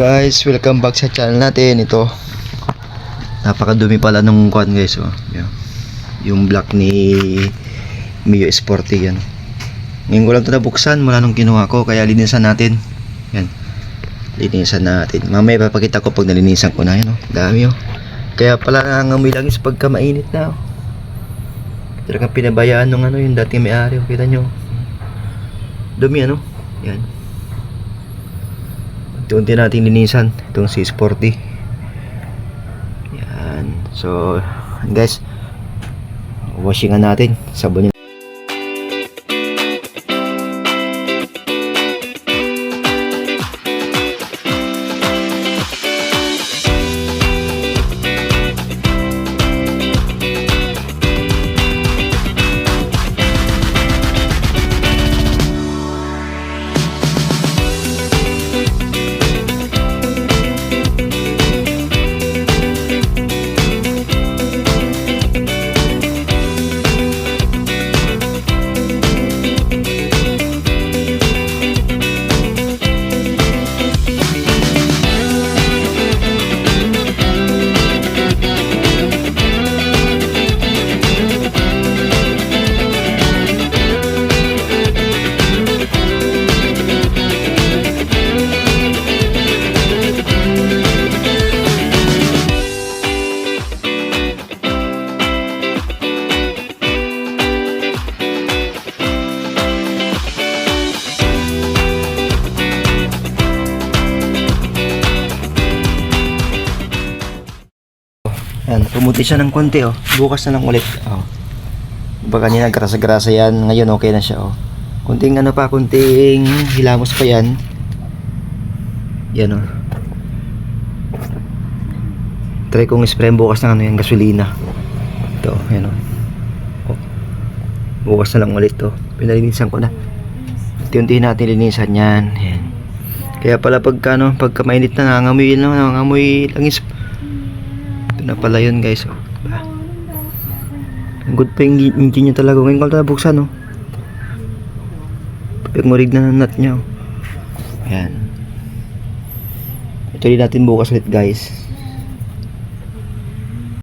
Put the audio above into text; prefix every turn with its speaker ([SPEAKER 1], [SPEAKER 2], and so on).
[SPEAKER 1] Guys, welcome back sa channel natin. Ito. Napakadumi pala nung kwan guys, oh. Yung black ni Mio Sporty yan. Ngayon ko lang ito nabuksan mula nung kinuha ko kaya linisan natin. Yan. Linisan natin. Mamaya papakita ko pag nalinisan ko na yan, oh. Dami, oh. Kaya pala nangangamoy lang is pagka mainit na, oh. Talagang pinabayaan nung ano yung dating may-ari, oh. Kita nyo. Dumi, ano? Yan. Unti-unti natin linisan itong si Sporty. Yan. So, guys, washingan natin. Sabunin. Yan, pumuti siya ng konti, oh. Bukas na lang ulit, oh. Baka kanina grasa-grasa yan, ngayon okay na siya, oh. Kunting ano pa, kunting hilamos pa yan. Yan, oh. Try kong spray bukas ng ano yung gasolina. Ito, yan, oh. oh. Bukas na lang ulit, oh. Pinalinisan ko na. Unti-unti natin linisan yan. Yan. Kaya pala pagka, ano, pagka mainit na nangangamoy lang, nangangamoy langis. Ito na pala yun guys. Oh. Diba? Good pa yung engine niya talaga. Ngayon ko lang buksan. Oh. Pagmurig na ng nut niya. Oh. Ayan. Ito din natin bukas ulit guys.